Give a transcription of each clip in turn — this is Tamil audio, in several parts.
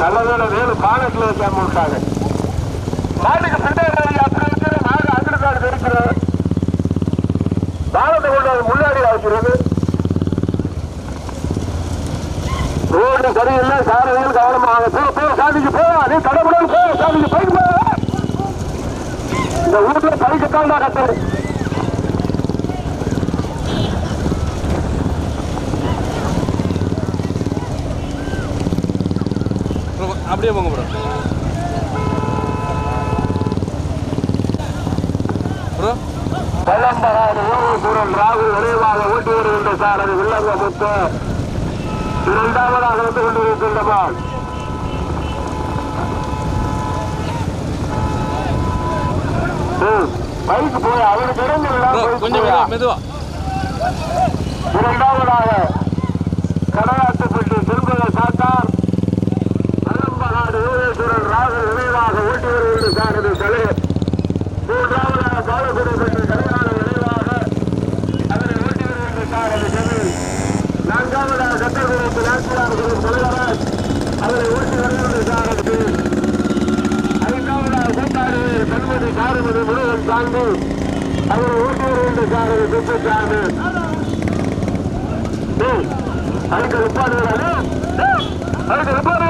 நல்லதோட வேலு பானத்தில் வைக்காம விட்டாங்க மாட்டுக்கு பின்னாடி அப்படி இருக்கிற மாடு அங்கிருக்காடு இருக்கிறது பாலத்தை கொண்டு அது முன்னாடி வைக்கிறது ரோடு சரியில்லை சாரதிகள் கவனமாக போ போ சாதிக்கு போ நீ கடவுளும் போ சாதிக்கு போய்க்கு போ. இந்த ஊர்ல பைக்கத்தான் தான் கட்டுறது அப்படியே போங்க ப்ரோ ப்ரோ பழம்பகாடு ஊரூசுரன் ராகுல் விரைவாக ஓட்டி வருகின்ற சார் அது வில்லங்க முத்து. இரண்டாவதாக வந்து போய் அவனுக்கு இடம் ப்ரோ கொஞ்சம் மெதுவா மெதுவா. இரண்டாவதாக கடலாட்டுப்பட்டு திரும்பல சாத்தார் பழம்பகாடு ஊரேஸ்வரன் ராகுல் விரைவாக ஓட்டி வருகின்ற சார் அது தலை மூன்றாவதாக பாலகுடிப்பட்டு அதனை ஓட்டி வருகின்ற சார் அது சென்னை நான்காவதாக சட்டக்குழுக்கு நாச்சியார்கள் தலைவரால் அதனை ஓட்டி வருகின்ற சார் அது கூட்டாளி கண்மதி காரமதி முருகன் தாண்டி அதனை ஓட்டி வருகின்ற அதுக்கு அதுக்கு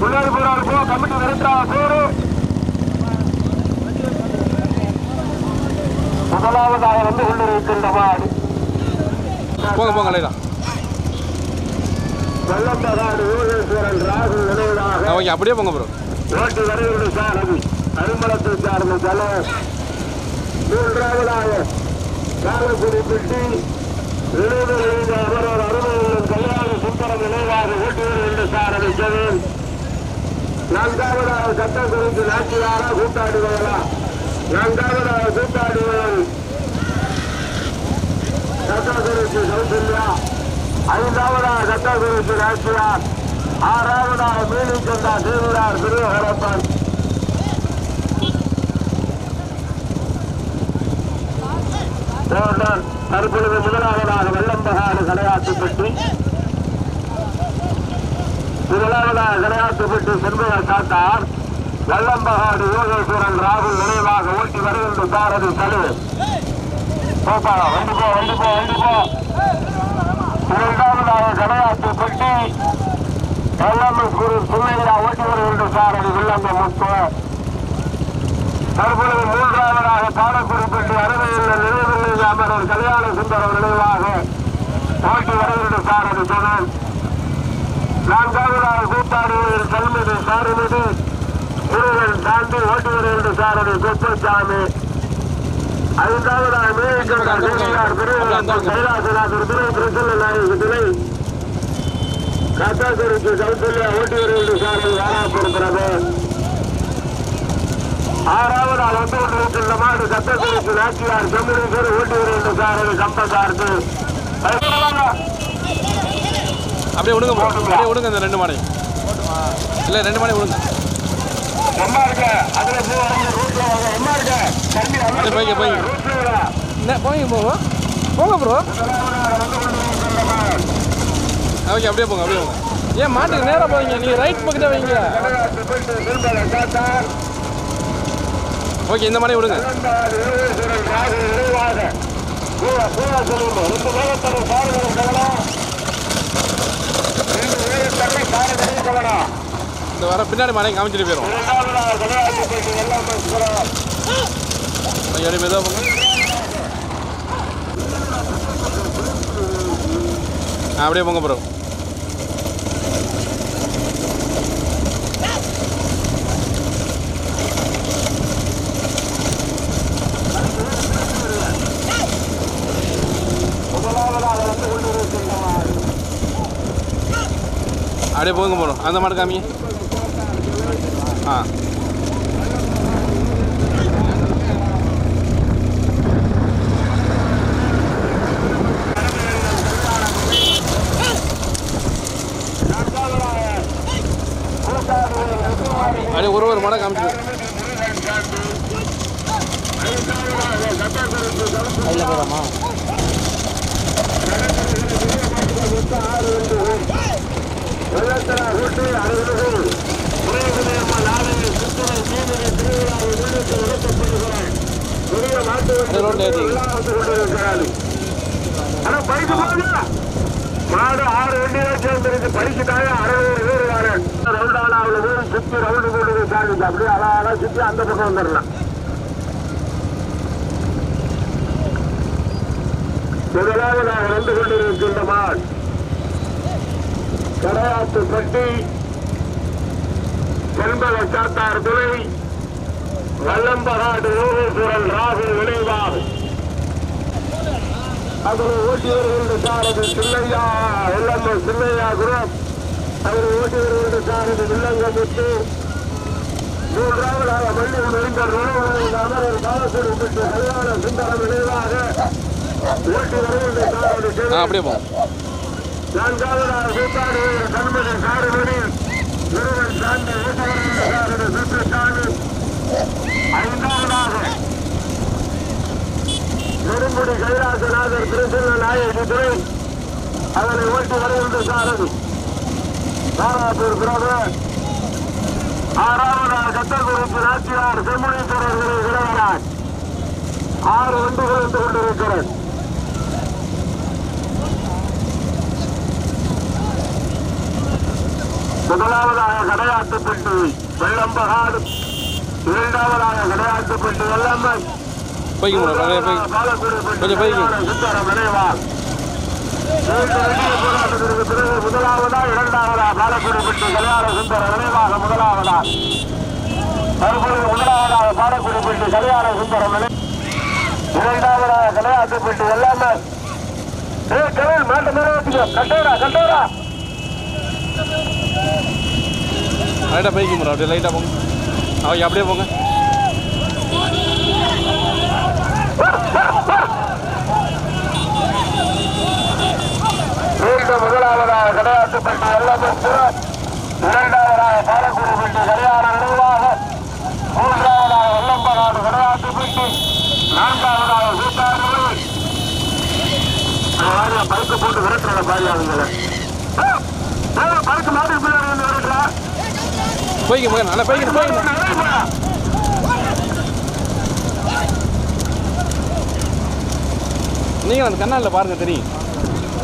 முன்னாடி போறாரு போ. கமிட்டி நிறுத்தா போரு முதலாவதாக வந்து கொண்டிருக்கின்ற மாடு போங்க போங்க லைலா. ராகுல் நினைவாக ஓகே அப்படியே போங்க ப்ரோ ஓட்டு வருகின்ற சாரதி. அருமலத்தை சார்ந்த தலை. மூன்றாவதாக காலக்குடி பெட்டி. நினைவு அவரோட அருமையுள்ள கல்யாண சுந்தரம் நினைவாக ஓட்டு வருகின்ற சாரதி ஜெகன் நான்காவதாக சட்டம் குறித்து நாச்சியாரா கூட்டாடுவாரா நான்காவதாக கூட்டாடுவன் சட்டம் குறித்து சௌசல்யா. ஐந்தாவதாக சட்டம் குறித்து நாட்டியார் ஆறாவதாக மீனிச்சந்தா தேவியார் திருவகரப்பன். தேவன் தற்பொழுது முதலாவதாக வெள்ளம்பகாடு கடையாட்டுப்பட்டி முதலாவதாக கடையாட்டுப்பட்டி செண்பக சாத்தார் வெள்ளம்பகாடு யோகேஸ்வரன் ராகுல் நினைவாக ஓட்டி வருகின்ற பாரதி தலைவர் கோபாலா வந்து போ வந்து போ வந்து போ. இரண்டாவதாக கடையாட்டுப்பட்டி வெள்ளம்மன் குரு சுமையா ஓட்டி வருகின்ற சாரதி வெள்ளம்ப முத்து. தற்பொழுது மூன்றாவதாக பாடக்குறிப்பிட்டு அருமையில் நினைவில்லை அமரர் கல்யாண சுந்தரம் நினைவாக ஓட்டி வருகின்ற சாரதி சொன்னார் நான்காவதாக கூட்டாளிகளின் கல்மதி சாரதி முருகன் தாண்டி ஓட்டி வருகின்ற சாரதி குப்பசாமி ஐந்தாவதாக திருவிழா கைலாசநாதர் துணை பிரசன்ன நாயகி துணை காத்தாக்குறிச்சி கௌசல்யா ஓட்டி வருகின்ற சாரதி வாராப்படுகிறது ஆறாவது வந்து கொண்டிருக்கின்ற மாடு சட்டத்திற்கு நாச்சியார் செம்மனீஸ்வர் ஓட்டி வருகின்ற சாரதி கம்பசார்க்கு அப்படியே விடுங்க ப்ரோ அப்படியே விடுங்க இந்த ரெண்டு மாடி இல்லை ரெண்டு மாடி விடுங்க அம்மா இருக்க அதுல போய்ங்க போய்ங்க. என்ன போங்க. போங்க போங்க ப்ரோ ஓகே அப்படியே போங்க அப்படியே போங்க. ஏன் மாட்டுக்கு நேராக போவீங்க நீங்கள் ரைட் பக்கத்தில் வைங்க. ஓகே இந்த மாதிரி விடுங்க இந்த வர பின்னாடி மலையும் காமிச்சிட்டு போயிடும் ஐயோ மெதுவாக அப்படியே போங்க ப்ரோ அப்படியே போங்க போகணும் அந்த மாடு காமிங்க ஆ அப்படியே ஒரு ஒரு மாடை காமிச்சு அதில் போகலாமா கோட்டை அருகில் உலகமயமான நாளைய சிந்தனை தீவிர திருவிழாவை முன்னிட்டு நடத்தப்படுகிற பெரிய மாட்டு அது ரோட்ல ஏத்தி. விழா வந்து கொண்டிருக்கிறது ஆனா பைக்கு போகுது மாடு ஆறு வண்டியில சேர்ந்துருக்கு பைக்குதாங்க அறுபது பேர் வாரு உள்ளது அவ்வளவு சுத்தி ரவுண்டு போட்டு சார்ஜ் அப்படியே அழகாக சுத்தி அந்த பக்கம் வந்துடலாம். முதலாவது நான் வந்து கொண்டிருக்கின்ற மாடு கடையாத்துப்பட்டி செண்பக சாத்தார் துணை வல்லம்பகாடு யோகேஸ்வரன் ராகுல் விளைவாக அதில் ஓட்டி வருகின்ற சாரதி சின்னையா வெள்ளம்ம சின்னையா குரூப். அதில் ஓட்டி வருகின்ற சாரதி வில்லங்கமுத்து மூன்றாவதாக மல்லி நெறிந்த அமரர் காலத்தில் பெற்ற கல்யாண சுந்தரம் விளைவாக ஓட்டி சாரதி ஆ அப்படியே நான்காவதாக கூட்டாடு நிறுவன் சாந்தி ஓட்டி வருகின்ற சாரதி சுற்றுச்சாமி. ஐந்தாவதாக நெருங்குடி கைலாசநாதர் திருச்சின்ன நாயகி துறை அதனை ஓட்டி வருகின்ற சாரதி. தாராப்பூர் பிரபு ஆறாவதாக கத்தகுறிச்சி நாச்சியார் செம்முனீஸ்வரர்களை விளையாடார் ஆறு வண்டிகள் வந்து கொண்டிருக்கிறது. முதலாவதாக கடையாட்டுப்பட்டு வெள்ளம்பகாடு. இரண்டாவதாக கடையாட்டுப்பட்டு வெள்ளம்பன். போய்க்க கொஞ்சம் போய்க்க. முதலாவதா இரண்டாவதா பாலக்குடிப்பட்டி கல்யாண சுந்தர நினைவாக முதலாவதா மறுபடியும் முதலாவதாக பாலக்குடிப்பட்டி கல்யாண சுந்தரம் நினை இரண்டாவதாக கல்யாணத்துப்பட்டி எல்லாமே ஏ கவில் மாட்டு மேலே வச்சுக்கோ கட்டோரா கட்டோரா லைட்டாக போய்க்க முடியும் அப்படியே லைட்டாக போங்க அவங்க அப்படியே போங்க. மீண்டும் முதலாவதாக கடையாட்டுப்பட்டி எல்லாமே இரண்டாவதாக பாலக்குடிப்பட்டி கல்யாண நினைவாக மூன்றாவதாக வெள்ளம்பநாடு கடையாட்டுப்பட்டி நான்காவதாக கூட்டாளர்கள் பைக்கு போட்டு விரட்டுற பாரி அவங்கள. பைக்கு மாடி பிள்ளைங்க வந்து விரட்டுறா. போய்க்க முடியும் நல்லா போய்க்க போய்க்க. நீங்கள் அந்த கண்ணாடில் பாருங்க தெரியும்.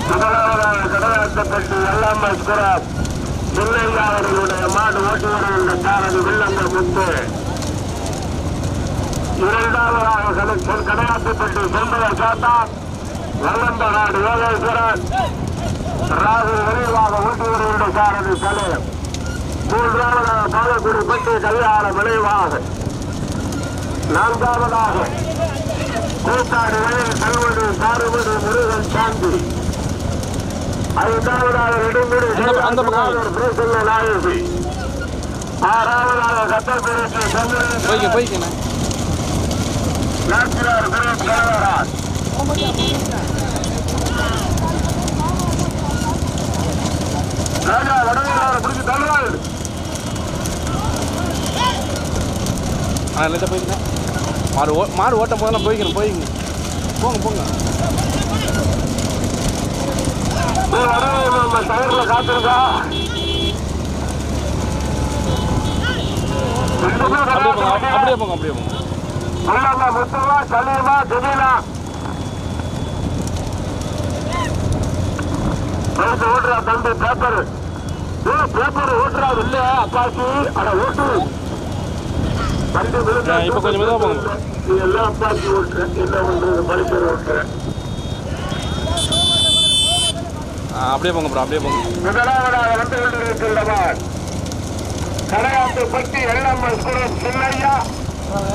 முதலாவதாக கடலாட்டப்பட்டு எல்லாம் மஸ்குராப் அவர்களுடைய மாடு ஓட்டி வருகின்ற சாரதி வில்லங்க முத்து இரண்டாவதாக கலெக்டர் கடையாட்டப்பட்டு செம்பல சாத்தா வல்லந்த நாடு யோகேஸ்வரன் ராகுல் விரைவாக ஓட்டி வருகின்ற சாரதி சலேம் மூன்றாவதாக பாலக்குடி பட்டு கல்யாண விளைவாக நான்காவதாக கூட்டாடி வயல் கல்வெடு சாறுபடு முருகன் சாந்தி. ஐந்தாவதாக நெடுங்குடி அந்த- பக்கம். நாயகி ஆறாவதாக கத்தக்குறிச்சி சந்திரன் போய்க்க போய்க்கண்ணே நாச்சியார் பிரேம் கணவராஜ் ராஜா வடவீராரை பிடிச்சி தள்ளுவாள் ஓ போதெல்லாம் போய்க்கணும் போங்க போங்க. டயர்ல காத்திருக்கா அப்படியே போங்க அப்படியே போங்க முத்துவா சலீமா ஓட்டுறா தம்பி பேப்பர் பேப்பர் ஓட்டுறா இல்ல அப்பாச்சி அட ஓட்டு இப்ப கொஞ்சம் தான் போங்க. நீ எல்லாம் அப்பாச்சி ஓட்டுற என்ன பண்றது? படிப்பேர் ஓட்டுறேன் ஆ அப்படியே போங்க ப்ரோ அப்படியே போங்க. முதலாவதாக வந்து கொண்டிருக்கின்றவர் கடையாத்து பட்டி எல்லம்மன் குரம் சின்னையா.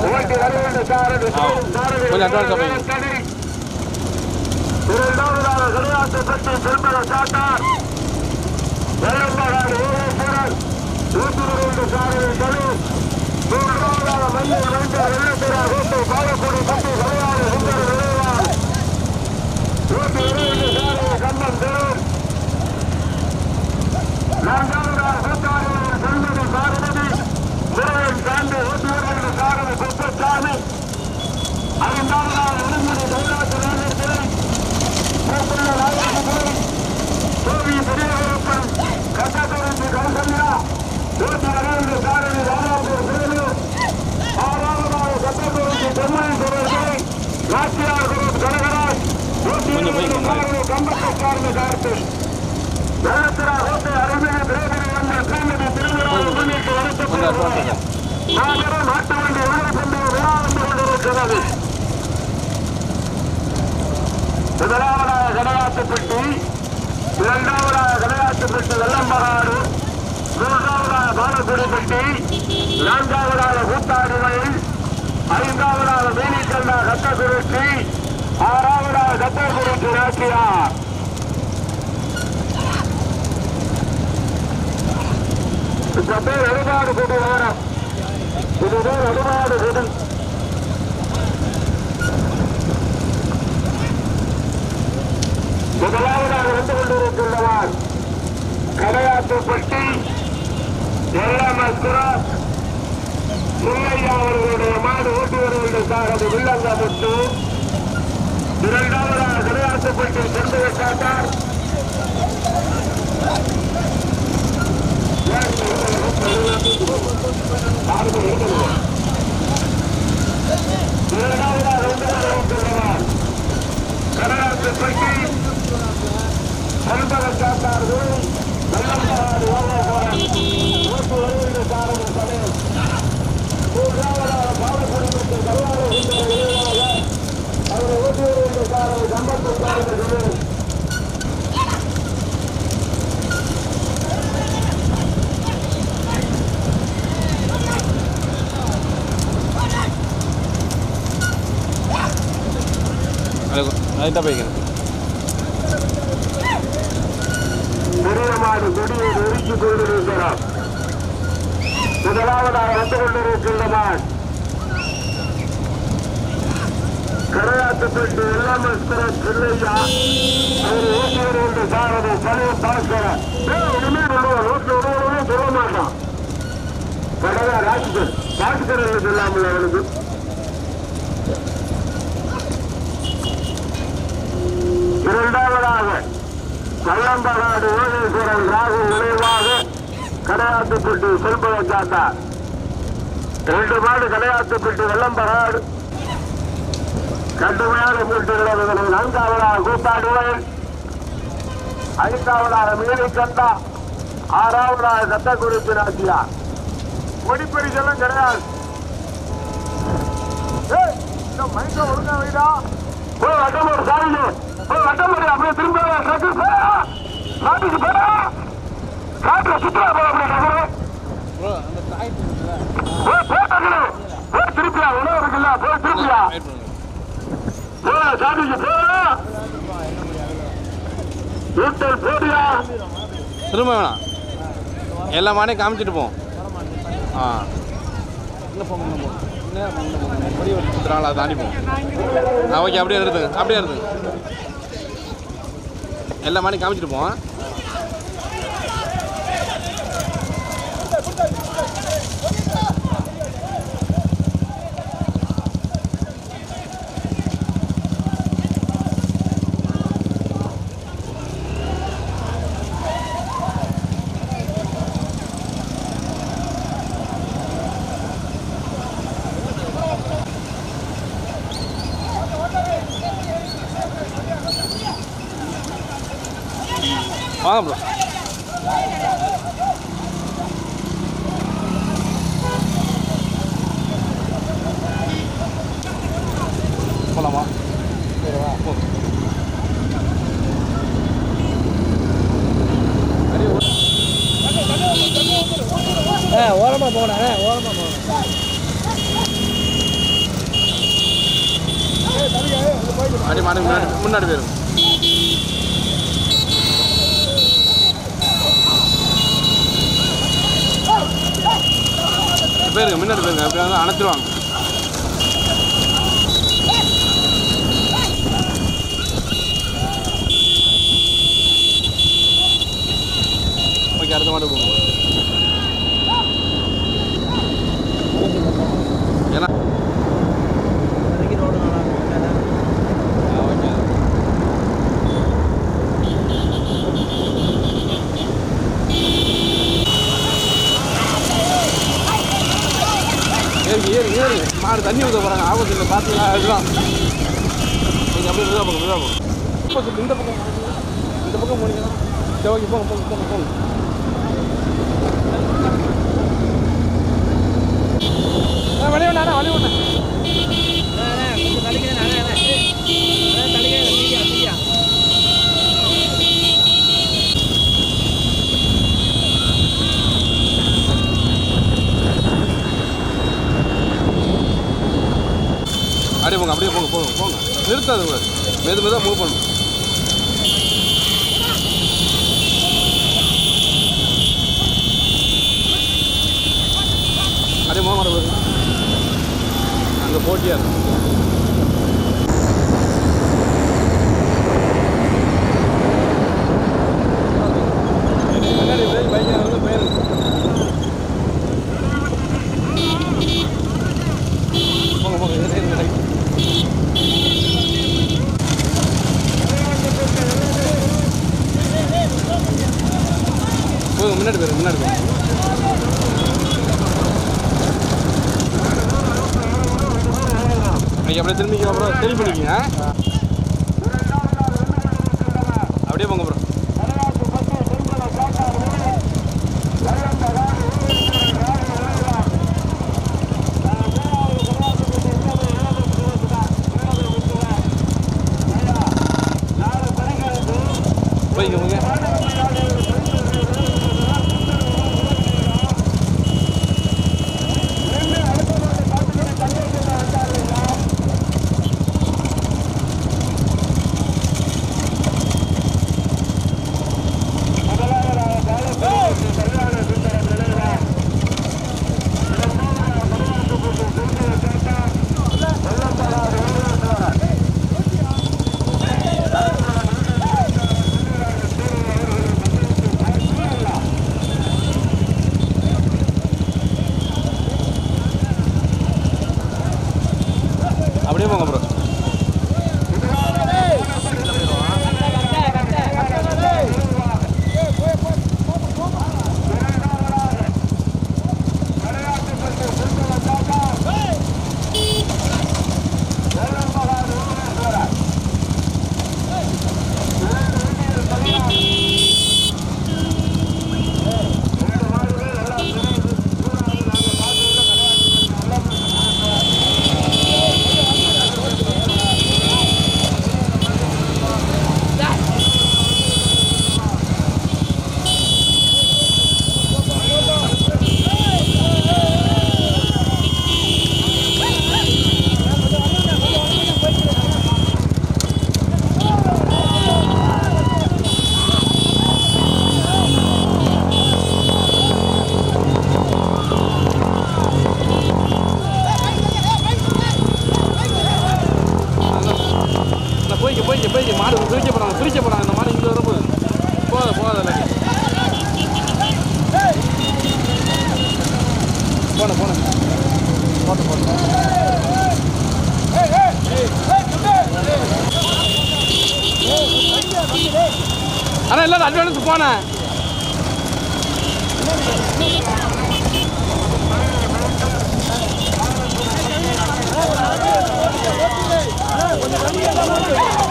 ஓட்டி வருகின்ற சாரதி கொஞ்சம் போய். இரண்டாவதாக கடையாத்து பட்டி செல்பல நூற்றி இருபது சாரதி தனு மூன்றாவதாக மஞ்சள் வைத்த வெள்ளத்திரா கோட்டை பாலக்குடி பட்டி கலையாறு சுந்தர விளைவார் நூற்றி இருபது சாரதி கம்பம் தெரு நான்காவதாக கூட்டாளிகள் செல்வது சாரதி முருகன் சார்ந்து ஓட்டுவர்கள் சாரதி குப்பசாமி ஐந்தாவதாக விடுமுறை கைலாச நாகத்திரை பூக்குள்ள நாயகத்திரை சோவி பெரியவரப்பன் கட்டக்குறிச்சி கௌசல்யா கம்பத்தை சார்ந்த கார்த்தி வெள்ளத்திரா கோட்டை அருமையில் திரேபதி வந்த ஸ்ரீமதி திருவிழாவை முன்னிட்டு நடத்தப்படுகிறது மாபெரும் நாட்டு வண்டி உலக சந்தை விழா வந்து கொண்டிருக்கிறது முதலாவதாக கடையாத்துப்பட்டி இரண்டாவதாக கடையாத்துப்பட்டி வெள்ளம்பகாடு மூன்றாவதாக பாலக்குடிப்பட்டி நான்காவதாக கூத்தாடி வயல் ஐந்தாவதாக மீனிக்கண்டா கத்தக்குறிச்சி ஆறாவதாக கத்தக்குறிச்சி நாச்சியார். இந்த பேர் அடிமாடு கொடி வாரம். இது பேர் அடிமாடு கொடி. முதலாவதாக வந்து கொண்டிருக்கின்றவர் கடையாற்றுப்பட்டி கடையாத்துப்பட்டி எல்லமஸ்குரா முல்லையா அவர்களுடைய மாடு ஓட்டுவர்களுடைய சாகது வில்லங்கமுத்து இரண்டாவதாக கடையாத்துப்பட்டி சென்று காட்டார் இரண்டாவதாக வந்து கொண்டிருக்கின்றவர் கடையாத்துப்பட்டி அன்பகத்தார்கள் வெள்ளம்பாடு ஓவபுரம் ஓட்டு வருகின்ற சாரதி சமயம் மூன்றாவதாக பாலக்குடிக்கு கருவாடு என்ற விரைவாக அவரை ஓட்டு வருகின்ற சாரதி சம்பத்து சாரதி சமயம் லைட்டாக போய்க்கணும் முதலாவதாக வந்து கொண்டிருக்கின்றனர் கரையாத்துப்பட்டு வெள்ளாமஸ்கர பிள்ளையா அவர் ஊசியர் என்று சாரதி பழைய பாஸ்கர இனிமே சொல்லுவார் நூற்றி சொல்ல மாட்டான் கடகா ராஜ்கர் பாஸ்கர் சொல்லாமல் அவனுக்கு இரண்டாவதாக கள்ளம்பகாடு ஓடேஸ்வரன் ராகு விளைவாக கடையாத்துப்பட்டு செல்பவன் சாத்தார் ரெண்டு மாடு கடையாத்துப்பட்டு வெள்ளம்பகாடு. கடுமையான மூட்டுகளை நான்காவதாக கூத்தாடுவன். ஐந்தாவதாக மீனிக்கண்டா ஆறாவதாக கத்தக்குறிச்சி நாட்டியா முடிப்பறிச்செல்லாம் கிடையாது. ஏய், இந்த மைக்க ஒழுங்கா வைடா. போய் வட்டமோடு சாரிங்க அப்படியே திரும்ப ட்ரக்கு போயா நாட்டுக்கு போயா காட்டுல சுற்றுலா போய் அப்படியே டக்குனு. ப்ரோ அந்த டாய்ட் இருக்குல்ல போய் போய் டக்குனு. போய் திருப்பியா உணவு இருக்குல்ல போய் திருப்பியா. வெயிட் பண்ணுங்க போய் சாமிக்கு போயா வீட்டில் போடியா. திரும்ப வேணாம். எல்லா மாடையும் காமிச்சிட்டு போம் ஆ. இல்லை போங்க தாண்டி ஆ ஓகே அப்படியே நிறுத்துங்க அப்படியே நிறுத்துங்க எல்லா மாடையும் காமிச்சிட்டு போவோம். வாங்க ப்ரோ போகலாமா போ. ஆ ஓரமாக போகணும் ஆ ஓரமாக போகணும் அடி மாடு முன்னாடி முன்னாடி போயிரும் போயிருங்க முன்னாடி போயிருங்க அப்படி வந்து அணைச்சிருவாங்க. ஓகே அடுத்த மாட்டு போங்க ஏன்னா இப்போதைக்கு ரோடு நல்லா இருக்கும் ஆ, ஓகே ஏறி ஏறி ஏறி மாடு தண்ணி ஊற்ற போகிறாங்க ஆபத்து இல்லை. பார்த்தீங்களா அதுதான் நீங்கள் அப்படியே மெதுவாக போங்க மெதுவாக போங்க. இப்போ சொல்லு இந்த பக்கம் இந்த பக்கம் போனீங்கன்னா சரி ஓகே போங்க போங்க போங்க போங்க. வழி ஒண்ணு வழி ஒண்ணு கொஞ்சம் தள்ளிக்கிறேன் நானே அப்படியே போங்க அப்படியே போங்க போங்க போங்க. நிறுத்தாது கூட. மெது மெதுவாக மூவ் பண்ணும் அப்படியே மோகம் வர அங்கே போட்டியாக இருக்கும் ஆனால் இல்லை அட்வான்ஸ் போனேன் ரைட்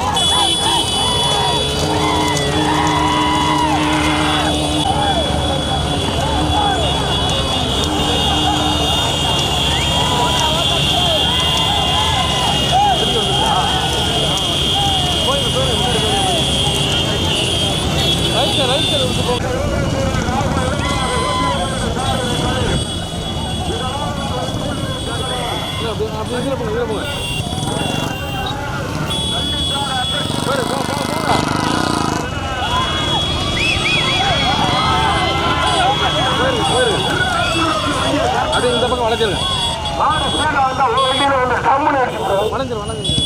வளைஞ்சிருங்க ரைட் சார் விட்டு போங்க இல்ல, அப்படி அப்படி இதில் போங்க இதில் போங்க போயிரு, போ போ போங்க போயிரு போயிரு அப்படியே இந்த பக்கம் வளைச்சிருங்க மாடு கீழே வந்தா ஒரு வண்டியில வந்து கம்முன்னு அடிச்சு வளைஞ்சிரு வளைஞ்சிரு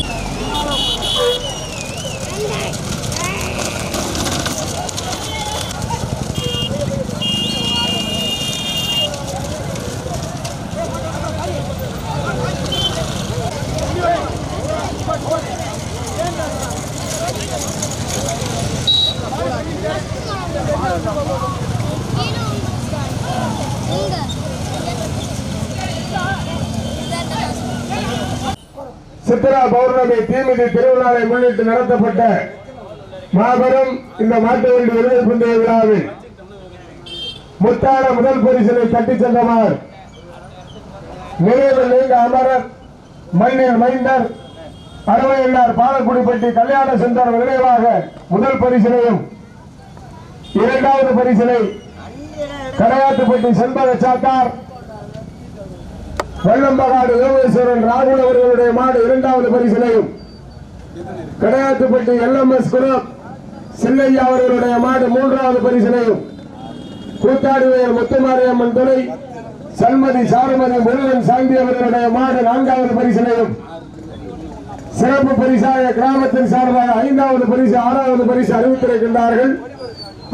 சித்ரா பௌர்ணமி தீமிதி திருவிழாவை முன்னிட்டு நடத்தப்பட்ட மாபெரும் இந்த மாட்டு வண்டி விருது பந்தய விழாவில் முத்தான முதல் பரிசினை தட்டி சென்றவர். நிறைவு நீங்க அமரர் மண்ணில் மைந்தர் அருமையன்னார் பாலக்குடிப்பட்டி கல்யாண சுந்தரம் நினைவாக முதல் பரிசினையும் இரண்டாவது பரிசினை கடையாட்டுப்பட்டி செண்பக சாத்தார் வெள்ளம்பகாடு யோகேஸ்வரன் ராகுல் அவர்களுடைய மாடு இரண்டாவது பரிசிலையும். கடையாத்துப்பட்டி எஸ் குரம் செல்லையா அவர்களுடைய மாடு மூன்றாவது பரிசிலையும். கூத்தாடுவையர் முத்துமாரியம்மன் துணை. சண்மதி சாரமதி முருகன் சாந்தி அவர்களுடைய மாடு நான்காவது பரிசிலையும். சிறப்பு பரிசாக கிராமத்தின் சார்பாக ஐந்தாவது பரிசு ஆறாவது பரிசு அறிவித்திருக்கின்றார்கள்.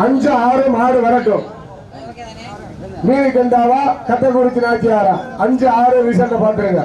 அஞ்சு ஆறு மாடு வரட்டும். மீதி கண்டாவா? கத்தக்குறிச்சி நாச்சியாரா? அஞ்சு ஆறு ரிசல்ட் பாத்துருங்க